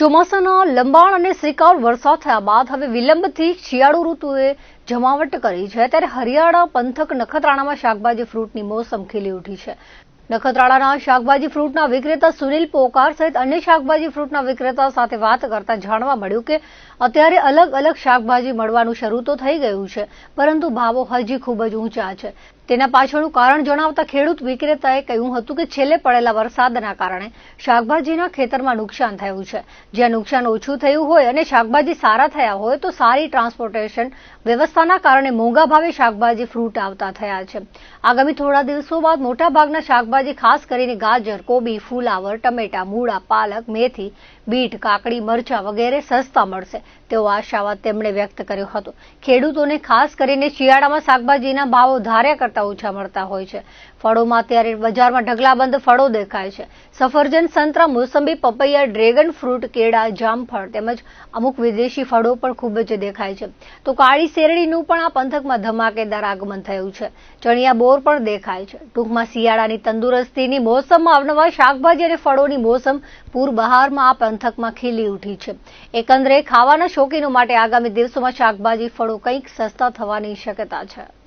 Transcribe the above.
ચોમાસાના લંબાણ અને શ્રીકાળ વરસાદ થયા બાદ હવે વિલંબથી શિયાળુ ઋતુએ જમાવટ કરી છે. ત્યારે હરિયાણા પંથક નખત્રાણામાં શાકભાજી ફ્રૂટની મોસમ ખીલી ઉઠી છે. નખત્રાણાના શાકભાજી ફ્રૂટના વિક્રેતા સુનિલ પોકાર સહિત અન્ય શાકભાજી ફ્રૂટના વિક્રેતા સાથે વાત કરતા જાણવા મળ્યું કે અત્યારે અલગ અલગ શાકભાજી મળવાનું શરૂ તો થઈ ગયું છે, પરંતુ ભાવો હજી ખૂબ જ ઊંચા છે. તેના પાછળનું કારણ જણાવતા ખેડૂત વિક્રેતાએ કહ્યું હતું કે છેલ્લે પડેલા વરસાદના કારણે શાકભાજીના ખેતરમાં નુકસાન થયું છે. જ્યાં નુકસાન ઓછું થયું હોય અને શાકભાજી સારા થયા હોય તો સારી ટ્રાન્સપોર્ટેશન વ્યવસ્થાના કારણે મોંઘા ભાવે શાકભાજી ફ્રૂટ આવતા થયા છે. આગામી થોડા દિવસો બાદ મોટાભાગના શાકભાજી ખાસ કરીને ગાજર, કોબી, ફુલાવર, ટમેટા, મૂળા, પાલક, મેથી, બીટ, કાકડી, મરચા વગેરે સસ્તા મળશે. તેવો આશાવાદ તેમણે વ્યક્ત કર્યો હતો. ખેડૂતોને ખાસ કરીને શિયાળામાં શાકભાજીના ભાવો ધાર્યા કરતા ઓછા મળતા હોય છે. ફળોમાં અત્યારે બજારમાં ઢગલાબંધ ફળો દેખાય છે. સફરજન સંતરા, મોસંબી, પપૈયા, ડ્રેગન ફ્રૂટ, કેળા જામફળ તેમજ અમુક વિદેશી ફળો પણ ખૂબ જ દેખાય છે. તો કાળી શેરડીનું પણ આ પંથકમાં ધમાકેદાર આગમન થયું છે. ચણિયા બોર પણ દેખાય છે. ટૂંકમાં શિયાળાની તંદુરસ્તીની મોસમમાં અવનવા શાકભાજી અને ફળોની મોસમ પૂર બહારમાં આ પંથકમાં ખીલી ઉઠી છે. એકંદરે ખાવાના શોખીનો માટે આગામી દિવસોમાં શાકભાજી, ફળો કંઈક સસ્તા થવાની શક્યતા છે.